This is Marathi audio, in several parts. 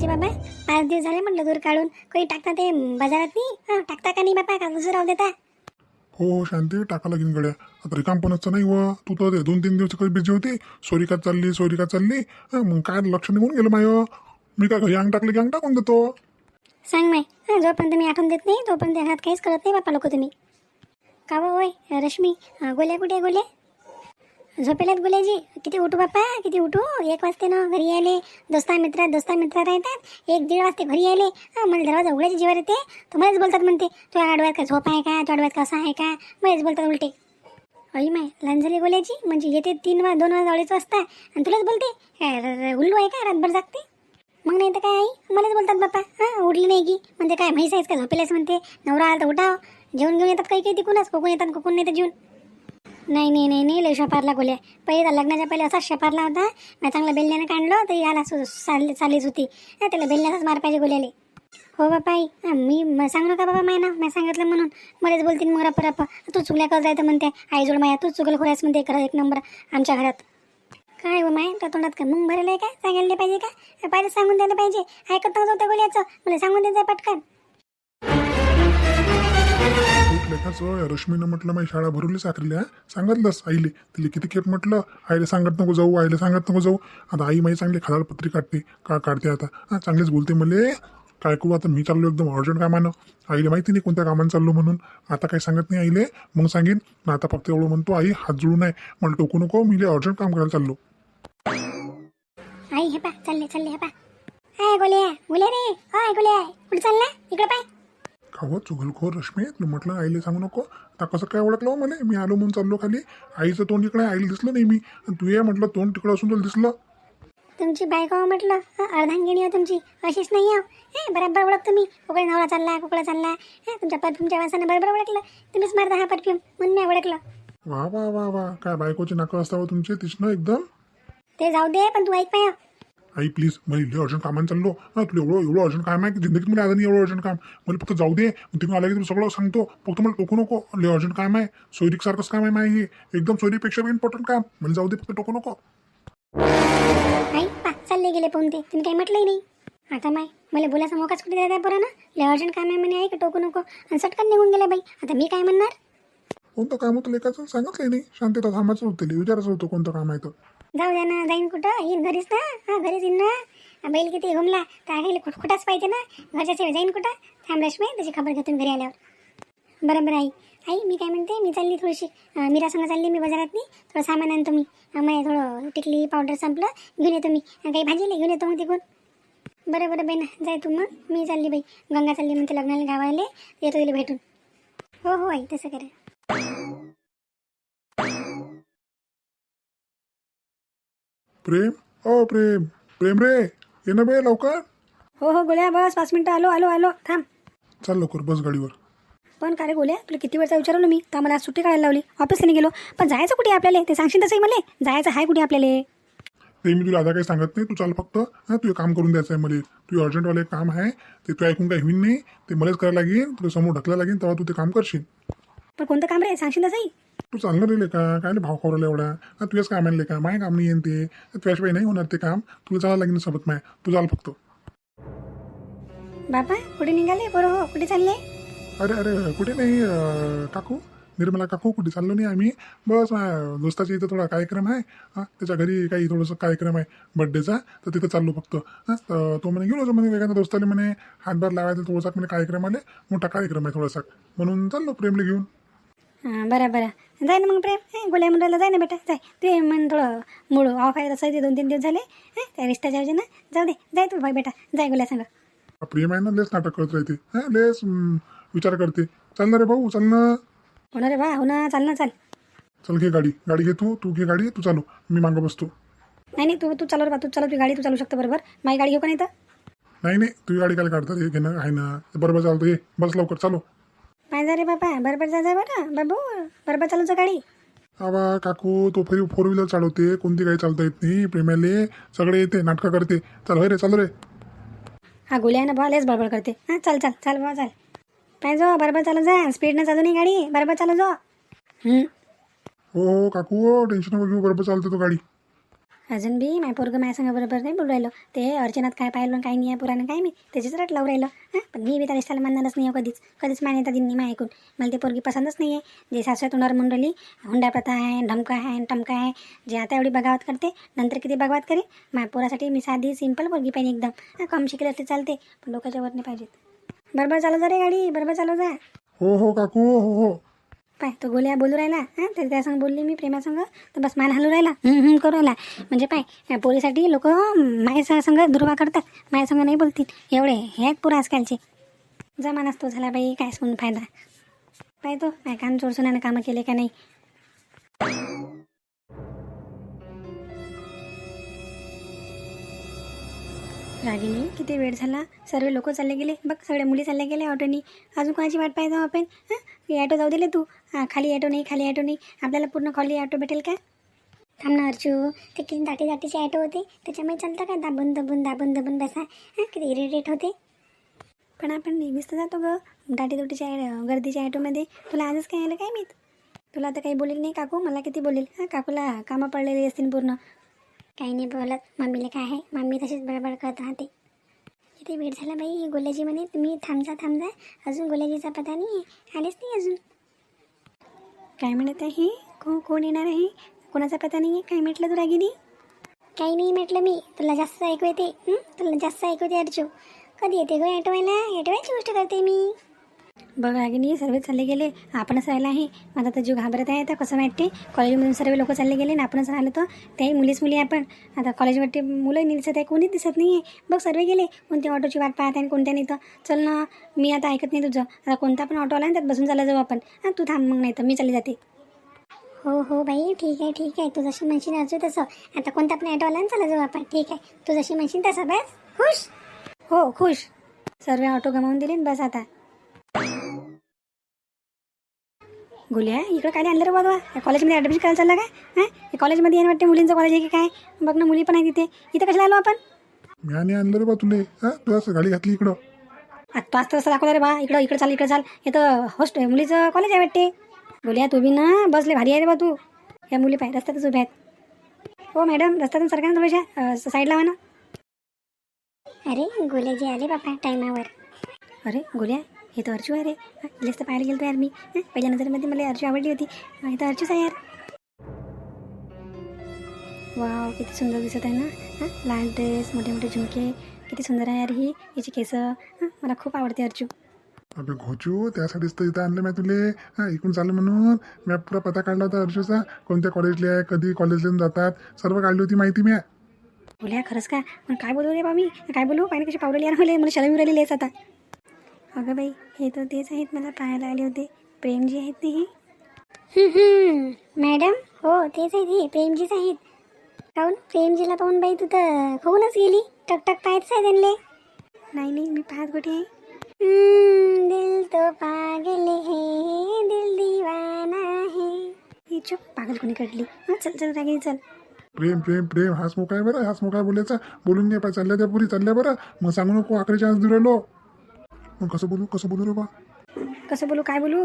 पाहिजे बाबा पाच दिवस झाले म्हटलं दूर काढून. काही टाकता ते बाजारात नाही? हा टाकता का नाही बाबा का दुसरं राहू देता? हो हो शांती टाका लागेल गड्या. आता रिकाम पण असतं नाही व. तू तर ते दोन तीन दिवस कधी बिझी होती. सोरिकात चालली सोरिकात चालली? हं, मग काय लक्ष निघून गेलं माय. मी काय घरी अंग टाकले की अंग टाकून देतो? सांग माय हा, जोपर्यंत मी आठवण देत नाही तोपर्यंत घरात काहीच करत नाही बापा लोक तुम्ही. का होय रश्मी गोल्या कुठे गोल्या? झोपेलात गुलेजी किती उठू बाप्पा? किती उठू? एक वाजते ना घरी यायले. दोस्ता मित्र दोस्ता मित्र राहतात. एक दीड वाजते घरी यायले. मला दरवाजा उघड्याची जीवर येते. तर मलाच बोलतात म्हणते तुझ्या आडव्यात का झोप आहे का? तुझ्या आडव्यात का असं आहे का? मलाच बोलतात उलटे. अई माय लहान झाली गोल्याची म्हणजे येते तीन वा दोन वाजता अडीच वाजता. आणि तुलाच बोलते काय उल्लू आहे का? रातभर जागते. मग नाही तर काय आई? मलाच बोलतात बाप्पा हां उठली नाही की म्हणते काय म्हैस आहेस का? झोपेलाच म्हणते नवरा आला तर उठाव. जेवण घेऊन येतात काही काही तिकूनच कोकून येतात कोकून नाही तर जेवण नाही नाही नाही नाही लय शपारला गोल्या पहिले तर लग्नाच्या पहिले असाच शपारला होता. मी चांगलं बेलण्यानं काढलं तर याला सु चालली चाललीच होती. त्याला बेलण्याचाच मार पाहिजे गोल्याले हो बापाई आई मी म- सांगू का बाबा माय ना मी सांगितलं म्हणून. मलाच बोलतील मग रप रप. तू चुकल्या करत जायचं म्हणते. आईजोड माया तू चुकल खोऱ्यास म्हणते. खरं एक नंबर आमच्या घरात. काय हो माय त्या तोंडात का मुंग भरेल आहे का सांगायला नाही पाहिजे का? पाहिजे सांगून द्यायला पाहिजे. ऐकत नव्हतं त्या गोल्याचं मला सांगून द्यायचं पटकन. लेखाच रश्मीनं म्हटलं माझी शाळा भरवली साखरीला हा? सांगितलंस आईले. तिला किती खेप म्हटलं? आईले सांगत नको जाऊ आईले सांगत नको जाऊ. आता आई माझी चांगली खराब पत्री काढते. का काढते आता? हां चांगलीच बोलते मले. काय करू आता? मी चाललो एकदम अर्जंट कामानं. आईले माहिती नाही कोणत्या कामानं चाललो म्हणून. आता काही सांगत नाही आईले. मग सांगेन. पण आता फक्त एवढं म्हणतो आई हात जुळून आहे मला टोकू नको. मी अर्जंट काम करायला चाललो. आई हे पा. चालले चालले हे पा. हाय गोल्या. गोल्या रे. हाय गोल्या. कुठे चालला? खावं चुगलखोर रश्मी तुला म्हटलं आईले सांगू नको. आता कसं काय ओळखलं हो मला मी आलो म्हणून चाललो खाली. आईचं तोंड इकडे आईला दिसलं नाही मी. आणि तू ये म्हटलं तोंड तिकडं असून तुला दिसलं. तुमची बायको हो म्हटलं. हं, अर्धांगिनी हो तुमची. अशीच नाही हो. हे बरोबर ओळख तुम्ही कुकडे नवरा चालला कुकडे चालला. हे तुमच्या परफ्यूमच्या वासानं बरोबर ओळखलं. तुम्हीच मारता हा परफ्यूम म्हणून मी ओळखलं. वा वा वा वा. काय बायकोचे नाकं असतावं तुमचे? तिथनं एकदम. ते जाऊ दे पण तू ऐक पाय आई प्लीज मला इथे अर्जंट कामानं चाललो. हा तुला एवढं एवढं अर्जंट काम आहे की जिंदगीत मला आलं नाही एवढं अर्जंट काम. मला फक्त जाऊ दे. तिकडून आलं की तुला सगळं सांगतो. फक्त मला टोकू नको. लय अर्जंट काम आहे. सोयरीक सारखंच काम आहे माही हे एकदम सोयरीपेक्षा इम्पॉर्टंट काम. मला जाऊ दे फक्त टोकू नको. आई पा चालले गेले पाहून ते. तुम्ही काही म्हटलंही नाही. आता माय मला बोलायचा मोकाच कुठे द्या बरं ना लय अर्जंट काम आहे म्हणे ऐक टोकू नको. आणि सटकन निघून गेला बाई. आता मी काय म्हणणार? कोणतं काम होतं लेखाचं? सांगितलंय नाही. शांतता थांबायचं होतं तिला विचारायचं होतं कोणतं काम आहे तर. जाऊ द्या ना जाईन कुठं? येईन घरीच ना. हा घरीच येईन ना. बैल किती घुमला. तर आगायला कुठ पाहिजे ना. घरच्या सेवा जाईन कुठं? थांब रश्मी त्याची खबर घेतो घरी आल्यावर. बरं बरं आई आई मी काय म्हणते? मी चालली थोडीशी. अं, मीरा संग चालली मी बाजारात नाही थोडं सामान आणतो मी. अं, मग थोडं टिकली पावडर संपलं. घेऊन येतो मी. काही भाजीला घेऊन येतो मग तिकून बरं बरं बाई ना. जाय तू मग. मी चालली बाई. गंगा चालली म्हणते लग्नाला गावाले. येतो तिला भेटून. हो हो आई तसं करा प्रेम? ओ प्रेम. प्रेम रे ये ना बे लवकर. हो हो गोळ्या बस पाच मिनिटं आलो आलो आलो. थांब. चाल लवकर बस गाडीवर. पण का रे गोळ्या? तुला किती वेळचा विचारलं मी? का मला आज सुट्टी काढायला लावली? ऑफिसला नाही गेलो. पण जायचं कुठे आपल्याला? ते सांगशील तसंही मला. जायचं आहे कुठे आपल्याला? ते मी तुला आता काही सांगत नाही. तू चाल फक्त. हां तुझं काम करून द्यायचं आहे मला. तू अर्जंटवाले काम आहे. ते तू ऐकून काही होईन नाही. ते मलाच करायला लागेल. तुला समोर ढकला लागेल. तेव्हा तू ते काम करशील. पण कोणतं काम रे? सांगशील तसंही तू चालणार रे का काय भाव खवरला एवढा तुझ्याच काम आणले का माय काम नाही येईन ते. तुझ्याशिवाय नाही होणार ते काम. तुला चालायला लागेल सोबत माय तू चाल फक्त. बाबा कुठे निघाले? बरं हो कुठे चालले? अरे अरे कुठे नाही अं, काकू. निर्मला काकू कुठे चाललो नाही आम्ही. बस माझ्या दोस्ताच्या इथं थोडा कार्यक्रम आहे. हां त्याच्या घरी काही थोडंसं कार्यक्रम आहे. बड्डेचा तर तिथं चाललो फक्त. हां तर तो म्हणे गेलो होतो. म्हणे वेगळ्या दोस्ताला म्हणे हातभार लावायचा थोडासा म्हणे कार्यक्रम आले. मोठा कार्यक्रम आहे थोडासा. म्हणून चाललो प्रेमला घेऊन. हां बरं बरं. जाय ना मग प्रेम गोळ्या मुलाला जाय ना बेटा जाय. ते मन थोडं मूळ ऑफ आहे तसं ते दोन तीन दिवस झाले. हं, त्या रिश्त्याच्या ना. जाऊ दे जाय तू भाई बेटा. जाय गोळ्या सांग. प्रेम आहे ना लेस नाटक करत राहते हां लेस विचार करते. चल ना रे भाऊ चल ना. हो ना रे बा हो ना चाल ना चाल. चल घे गाडी. गाडी घे तू तू घे गाडी तू चालू. मी मागं बसतो. नाही नाही तू तू चालव रे बा तू चालव तुझी गाडी तू चालू शकतो बरोबर. माझी गाडी घेऊ का नाही तर? नाही नाही तुझी गाडी काय काढतात हे घेणं आहे ना बरोबर चालतो ये बस लवकर चालू. पाय जा रे बाबा बरोबर जा जा बरं. बाबू बरोबर चालूचं गाडी. आबा काकू तो फेरी फोर व्हीलर चालवते. कोणती गाडी चालता येत नाही प्रेमाले. सगळे येते नाटकं करते. चल होय रे चाल रे हा गोळ्या ना बा लेच बडबड करते. हां चाल चाल चाल बा चाल. पाय जो बरोबर चालू जा. स्पीडनं चालू नाही गाडी. बरोबर चालू जो. हं. हो हो काकू टेन्शन घेऊ. बरोबर चालते तो गाडी. अजून बी माय पोरगं माझ्या संग बरोबर नाही बोलू राहिलो. ते अर्चनात काय पाहिलं काही काय नाही आहे पुराणं काय मी त्याचीच रट लावून राहिलं. हां? पण मी बी त्या रिश्ताला मानणारच नाही आहे कधीच. कधीच मान्यता दिली नाही ऐकून. मला ते पोरगी पसंतच नाही आहे. जे सासू तोंडावर म्हणून हुंडा प्रथा आहे ढमका आहे टमका आहे जे आता एवढी बगावत करते नंतर किती बगावत करे माय पोरासाठी मी साधी सिंपल पोरगी पाहिजे एकदम. कम शिकले असले चालते पण लोकांच्या वर नाही पाहिजेत. बरोबर चालव जा रे गाडी बरोबर चालव जा हो हो काकू हो हो. पाय तो गोल्या बोलू राहिला हां? तर त्यासंग बोलली मी प्रेमासंग तर बस मान हलू राहिला हम्म, करू राहिला. म्हणजे पाय पोलीसाठी पोरीसाठी लोक माझ्यासंग दुर्वा करतात माझ्यासंग नाही बोलतील. एवढे हे आहेत पुरा आजकालचे. जमानाच तो झाला बाई काय म्हणून फायदा? पाय तो काय काम चोरसुनानं कामं केले का नाही? रागिनी किती वेळ झाला? सर्व लोक चालले गेले. बघ सगळ्या मुली चालल्या गेल्या ऑटोनी. अजून कोणाची वाट पाहिजे आपण? हां? ॲटो जाऊ दिले तू. हां खाली ॲटो नाही खाली ॲटो नाही. आपल्याला पूर्ण खाली ॲटो भेटेल का? थांब ना अर्जू ते किती दाटी दाटीचे ॲटो होते. त्याच्यामुळे चालतं का? दाबून दाबून दाबून दाबून बसा. हां? किती इरिटेट होते. पण आपण नेहमीच तर जातो ग. दाटी दोटीच्या गर्दीच्या ॲटोमध्ये तुला आजच काय आलं काय माहीत? तुला आता काही बोलेल नाही काकू. मला किती बोलेल? हां? काकूला कामं पडलेली असतील पूर्ण. काही नाही बोलत. मम्मीला काय आहे? मम्मी तशीच बडबड करत राहते. किती वेळ झाला बाई. ही गोल्याजी म्हणे तुम्ही थांबजा थांबजा. अजून गोल्याजीचा पता नाही आलेच नाही अजून. काय म्हणत आहे? को कोण येणार आहे? कोणाचा पता नाही आहे? काय म्हटलं तू रागिनी? काही नाही म्हटलं मी. तुला जास्त ऐकू येते. हं? तुला जास्त ऐकू येते अर्जू. कधी येते गो? ॲटोवायला ॲटोवायची गोष्ट करते मी. बघ रागिनी सर्व चालले गेले. आपणच राहिला आहे. माझा तर जीव घाबरत आहे. तर कसं वाटते? कॉलेजमधून सर्व लोक चालले गेले आणि आपणच राहिलो तर? त्याही मुलीच मुली आपण. आता कॉलेजवरती मुलं नाही दिसत आहे कोणीच दिसत नाही आहे बघ सर्व गेले. कोणत्या ऑटोची वाट पाहत आहे आणि कोणत्या नाही तर? चल ना मी आता ऐकत नाही तुझं. आता कोणता पण ऑटो आला ना त्यात बसून चालला जाऊ आपण. हां तू थांब मग नाही तर मी चालली जाते. हो हो बाई ठीक आहे ठीक आहे. तू जशी म्हणशील अर्जू तसं. आता कोणता पण ऑटो आला ना चला जाऊ आपण. ठीक आहे. तू जशी म्हणशील तसं बस. खुश? हो खुश. सर्व ऑटो गमावून दिले बस आता. गुल्या इकडं काय आणलं रे बाबा? या कॉलेजमध्ये ॲडमिशन करायला चालला काय? हां? हे कॉलेजमध्ये येणं वाटते मुलींचं कॉलेज आहे की काय? बघ ना मुली पण आहे तिथे इथं कशाला आलो आपण? मी आणि आणलं रे बा तुले. हां? तू असं गाडी घातली इकडं. आता तो असं तसं दाखवलं रे बा. इकडं इकडं चाल इकडं चाल. हे तर होस्ट मुलीचं कॉलेज आहे वाटते बोलिया तू बी ना बसले भारी आहे रे बा तू. या मुली पाय रस्त्यातच उभ्या आहेत. हो मॅडम रस्त्यातून सरका ना थोड्याशा साईडला लावा ना. अरे गोल्याजी आले बापा टायमावर अरे गोल्या. हे तर अर्जू आहे रे. इलेच तर पाहायला गेलो यार मी. पहिल्या नजरेमध्ये मला अर्जू आवडली होती. हा, तर अर्जूच आहे यार. वाव किती सुंदर दिसत आहे ना. हां लहान ड्रेस मोठे मोठे झुमके. किती सुंदर आहे यार ही याची केस. हां मला खूप आवडते अर्जू. अबे घोचू त्यासाठीच तर इथं आणलं मी तुले. हां इकडून चाललं म्हणून. मी पुरा पता काढला होता अर्जुचा. कोणत्या कॉलेजला आहे कधी कॉलेजला जातात सर्व काढली होती माहिती मी. बोल्या खरंच का? मग काय बोलू रे बा मी काय बोलू? पाहिजे कशी पावलेली यार मला. मला शरम लेस आता. अगं बाई हे तर तेच आहेत मला पाहायला आले होते. प्रेमजी आहेत नाही हं, हं. मॅडम? हो तेच आहेत हे. प्रेमजीच आहेत. काहून? प्रेमजीला पाहून बाई तू तर खाऊनच गेली. टक टक पाहतच आहे त्यांले. नाही नाही मी पाहत कुठे आहे? हं, दिल तो पागल है दिल दीवाना है ही चुप पागल कोणी काढली हां चल चल रागिनी चल. प्रेम प्रेम प्रेम हाच मोका आहे बरं हाच मोका आहे बोलायचा. बोलून घे पाय चालल्या त्या पुरी चालल्या बरं. मग सांगू नको आकडे चान्स देऊ मग कसं बोलू कसं बोलू रे बा? कसं बोलू काय बोलू?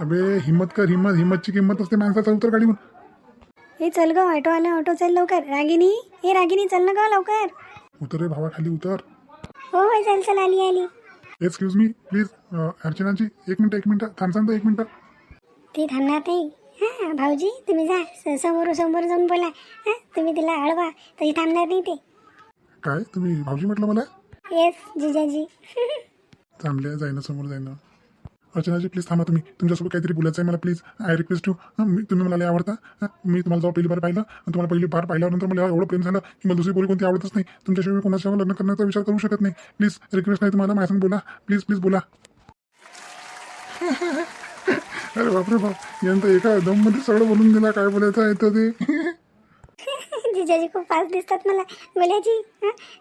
अबे हिम्मत कर हिम्मत हिम्मतची किंमत असते माणसाचा उतर गाडीवर. हे चल ग ऑटो आलं ऑटो चल लवकर. रागिनी हे रागिनी चल ना ग लवकर. उतर रे भावा खाली उतर. हो हो चल चल आली आली. एक्सक्यूज मी प्लीज अर्चनाची एक मिनटं एक मिनटं थांबसान एक मिनटं. ती थांबणार नाही. हां भाऊजी तुम्ही जा स- समोर समोर जाऊन बोला. हां तुम्ही तिला अडवा तरी थांबणार नाही ते. काय तुम्ही भाऊजी म्हटलं मला? येस जिजाजी. थांबले जाईना समोर जाईना. अर्चनाजी प्लीज थांबा तुम्ही. तुमच्यासोबत काहीतरी बोलायचं आहे मला प्लीज आय रिक्वेस्ट यू मी तुम्ही मला लय आवडता. मी तुम्हाला जेव्हा पहिली बार पाहिलं आणि तुम्हाला पहिली बार पाहिल्यानंतर मला एवढं प्रेम झालं की मला दुसरी बोली कोणती आवडतच नाही. तुमच्याशिवाय कोणाशिवाय लग्न करण्याचा विचार करू शकत नाही. प्लीज रिक्वेस्ट नाही तुम्हाला माझ्या बोला. प्लीज प्लीज बोला. अरे बापरे बाप यानंतर एका दममध्ये सगळं बोलून दिला काय बोलायचं आहे तर ते? जिजाजी खूप फास्ट दिसतात मला. बोलायची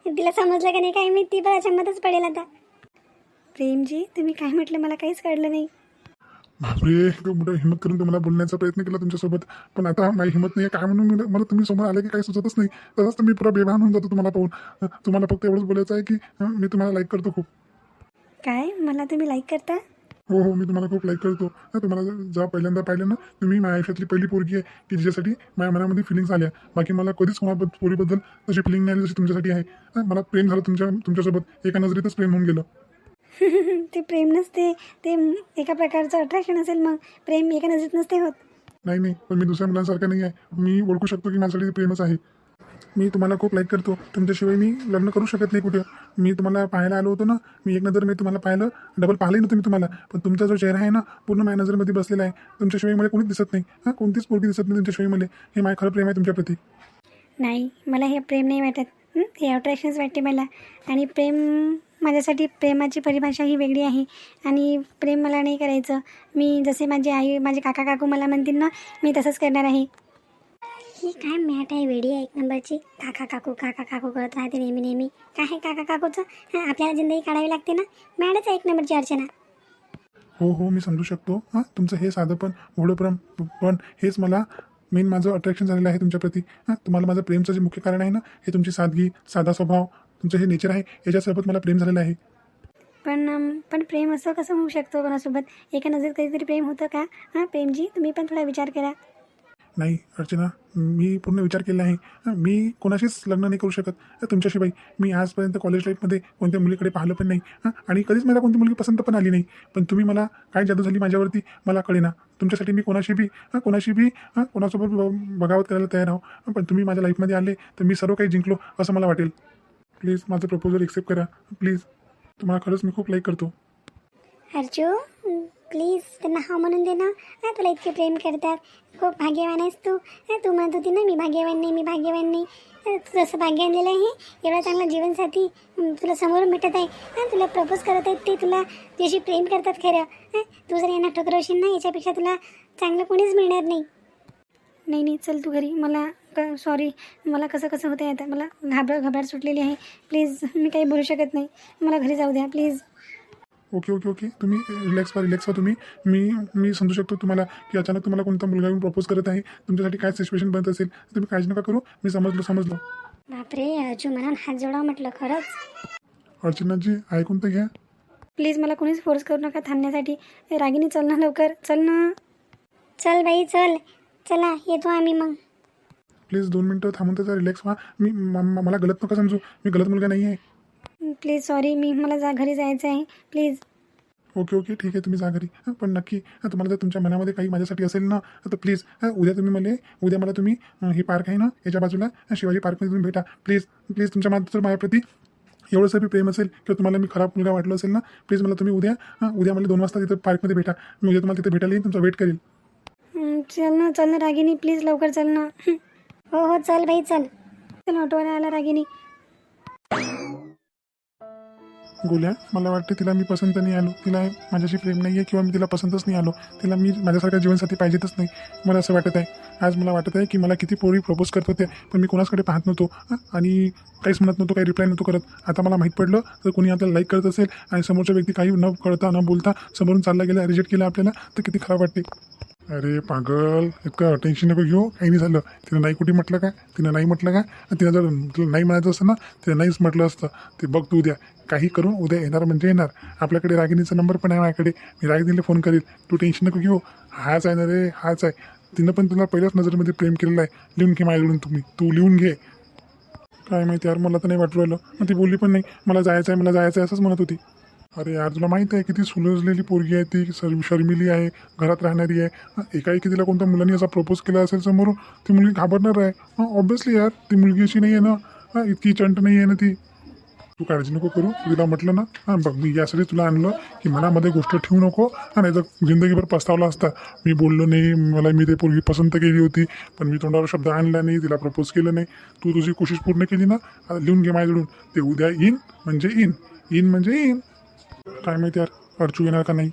तिला समजलं का नाही काय मी ती पण अशामध्येच पडेल आता. प्रेमजी तुम्ही काय म्हटलं? मला काहीच कळलं नाही. बापरे मोठं हिंमत करून तुम्हाला बोलण्याचा प्रयत्न केला तुमच्यासोबत. पण आता माझी हिंमत नाही काय म्हणून मला तुम्ही समोर आले की काही सुचतच नाही. तसंच मी पुरा बेभान होऊन जातो तुम्हाला पाहून. तुम्हाला फक्त एवढंच बोलायचं आहे की मी तुम्हाला लाईक करतो खूप. काय? मला तुम्ही लाईक करता? हो हो मी तुम्हाला खूप लाईक करतो. तुम्हाला जेव्हा पहिल्यांदा पाहिलं ना तुम्ही माझ्या आयुष्यातली पहिली पोरगी आहे. की जिच्यासाठी माझ्या मनामध्ये फिलिंग्स आल्या. बाकी मला कधीच कोणाबद्दल पोरीबद्दल तशी फिलिंग नाही आली जशी तुमच्यासाठी आहे. मला प्रेम झालं तुमच्या तुमच्यासोबत. एका नजरेतच प्रेम होऊन गेलं. ते प्रेम नसते ते एका प्रकारचं अट्रॅक्शन असेल मग प्रेम एका नजरेत नसते होत. नाही नाही पण मी दुसऱ्या मुलांसारखा नाही आहे मी ओळखू शकतो की माझ्यासाठी ते प्रेमच आहे. मी तुम्हाला खूप लाईक करतो. तुमच्याशिवाय मी लग्न करू शकत नाही कुठे. मी तुम्हाला पाहायला आलो होतो ना मी एक नजर मी तुम्हाला पाहिलं डबल पाहिलंही नव्हतं मी तुम्हाला. पण तुमचा जो चेहरा आहे ना पूर्ण माझ्या नजरमध्ये बसलेला आहे. तुमच्याशिवाय मला कोणीच दिसत नाही. हां कोणतीच पोरगी दिसत नाही तुमच्याशिवाय मला. हे माझं खरं प्रेम आहे तुमच्याप्रती नाही मला हे प्रेम नाही वाटत. हं? अट्रॅक्शन्स वाटते मला. आणि प्रेम माझ्यासाठी प्रेमाची परिभाषा ही वेगळी आहे. आणि प्रेम मला नाही करायचं. मी जसे माझे आई माझे काका काकू मला म्हणतील ना मी तसंच करणार आहे. ही काय मॅट आहे वेडी आहे एक नंबरची? काका काकू काका काकू करत राहते नेहमी नेहमी. काय आहे काका काकूचं? हां आपल्याला जिंदगी काढावी लागते ना? मॅडच आहे एक नंबरची अर्चना. हो हो मी समजू शकतो. हां तुमचं हे साधं पण भोळंपण पण हेच मला मेन माझं अट्रॅक्शन झालेलं आहे तुमच्याप्रती. हां तुम्हाला माझं प्रेमचं जे मुख्य कारण आहे ना हे तुमची सादगी साधा स्वभाव तुमचं हे नेचर आहे याच्यासोबत मला प्रेम झालेलं आहे. पण पण प्रेम असं कसं होऊ शकतो कोणासोबत? एका नजरेत कधीतरी प्रेम होतं का? हां प्रेमजी तुम्ही पण थोडा विचार करा. नाही अर्चना मी पूर्ण विचार केला आहे. मी कोणाशीच लग्न नाही करू शकत. तुमच्याशिवाय मी आजपर्यंत कॉलेज लाईफमध्ये कोणत्या मुलीकडे पाहिलं पण नाही. हं, आणि कधीच मला कोणती मुलगी पसंत पण आली नाही. पण तुम्ही मला काय जादू झाली माझ्यावरती मला कळेना. तुमच्यासाठी मी कोणाशी बी हं, कोणाशी बी हं, कोणासोबत ब- बगावत करायला तयार आहो. पण तुम्ही माझ्या लाईफमध्ये आले तर मी सर्व काही जिंकलो असं मला वाटेल. प्लीज माझं प्रपोजल एक्सेप्ट करा. प्लीज. तुम्हाला खरंच मी खूप लाईक करतो. अर्जू प्लीज त्यांना हा म्हणून दे ना. हा तुला इतके प्रेम करतात. खूप भाग्यवान आहेस तू. हा तू म्हणत होती ना मी भाग्यवान नाही मी भाग्यवान नाही. तू जसं भाग्य आणलेलं आहे एवढा चांगला जीवनसाथी हं, तुला समोरून भेटत आहे. हा तुला प्रपोज करत आहेत ते तुला तुझ्याशी प्रेम करतात खरं. हा तू जर यांना ठकरवशील ना याच्यापेक्षा तुला चांगलं कोणीच मिळणार नाही. नाही नाही चल तू घरी. मला सॉरी मला कसं कसं होतं आता? मला घाबर घबराट सुटलेली आहे. प्लीज मी काही बोलू शकत नाही. मला घरी जाऊ द्या प्लीज ओके ओके ओके तुम्ही रिलॅक्स व्हा रिलॅक्स व्हा तुम्ही. मी मी समजू शकतो तुम्हाला की अचानक तुम्हाला कोणता मुलगा येऊन प्रपोज करत आहे. तुमच्यासाठी काय सिच्युएशन बनत असेल तुम्ही काळजी नका करू. मी समजलो समजलो. बापरे अर्जू मला हात जोडा म्हटलं खरंच. अर्चनाजी ऐकून तर घ्या. प्लीज मला कोणीच फोर्स करू नका थांबण्यासाठी. रागिनी चल ना लवकर. चल ना. चल बाई चल. चला येतो आम्ही मग. प्लीज दोन मिनटं थांबून त्याचा रिलॅक्स व्हा. मी मला गलत नका समजू. मी गलत मुलगा नाही आहे प्लीज सॉरी मी मला जा घरी जायचं आहे. प्लीज ओके ओके ठीक आहे तुम्ही जा घरी. पण नक्की तुम्हाला जर तुमच्या मनामध्ये काही माझ्यासाठी असेल ना तर प्लीज उद्या तुम्ही मला उद्या मला तुम्ही ही पार्क आहे ना याच्या बाजूला शिवाजी पार्कमध्ये तुम्ही भेटा. प्लीज प्लीज तुमच्या मा जर माझ्याप्रती एवढंसं बी प्रेम असेल किंवा तुम्हाला मी खराब मुलगा वाटलं असेल ना प्लीज मला तुम्ही उद्या उद्या मला दोन वाजता तिथं पार्कमध्ये भेटा. मी उद्या तुम्हाला तिथे भेटायला येईन तुमचा वेट करेल चल ना चल ना रागिनी प्लीज लवकर चल ना. हो हो चल बाई चल. चल आला रागिनी गोल्या मला वाटते तिला मी पसंत नाही आलो. तिला माझ्याशी प्रेम नाही आहे किंवा मी तिला पसंतच नाही आलो. तिला मी माझ्यासारख्या जीवनसाथी पाहिजेतच नाही. मला असं वाटत आहे आज मला वाटत आहे की मला किती पोरी प्रपोज करत होते पण मी कोणाचकडे पाहत नव्हतो. हं? आणि काहीच म्हणत नव्हतो काही रिप्लाय नव्हतो करत. आता मला माहीत पडलं तर कोणी आपल्याला लाईक करत असेल आणि समोरचा व्यक्ती काही न कळता न बोलता समोरून चालला गेला रिजेक्ट केला आपल्याला तर किती खराब वाटते. अरे पागल इतकं टेन्शन नको घेऊ. काही नाही झालं. तिनं नाही कुठे म्हटलं का? तिनं नाही म्हटलं का? आणि तिनं जर तुला नाही म्हणायचं असतं ना तिनं नाहीच म्हटलं असतं. ते बघ तू उद्या. काही करून उद्या येणार म्हणजे येणार. आपल्याकडे रागिनीचा नंबर पण आहे माझ्याकडे. मी रागिनीला फोन करेल. तू टेन्शन नको घेऊ. हाच आहे ना रे हाच आहे. तिनं पण तुला पहिल्याच नजरेमध्ये प्रेम केलेलं आहे. लिहून घे माझ्याकडून तुम्ही. तू लिहून घे. काय माहिती यार मला तर नाही वाटू राहिलं. मग ती बोलली पण नाही. मला जायचं आहे मला जायचं आहे असंच म्हणत होती. अरे यार तुला माहीत आहे किती सुलजलेली पोरगी आहे ती शर्म शर्मिली आहे घरात राहणारी आहे. एकाएकी तिला कोणत्या मुलांनी असा प्रपोज केला असेल समोर ती मुलगी घाबरणार आहे. हां ऑब्विसली यार ती मुलगी अशी नाही आहे ना इतकी चंट नाही आहे ना ती. तू काळजी नको करू तुला म्हटलं ना. हां बघ मी यासाठी तुला आणलं की मनामध्ये गोष्ट ठेवू नको. आणि नाही तर जिंदगीभर पस्तावला असता. मी बोललो नाही मला मी ते पोरगी पसंत केली होती पण मी तोंडावर शब्द आणला नाही तिला प्रपोज केलं नाही. तू तुझी कोशिश पूर्ण केली ना लिहून घे माझ्याकडून. ते उद्या येईन म्हणजे येईन येईन म्हणजे येईन काय माहिती यार अर्चू येणार का नाही?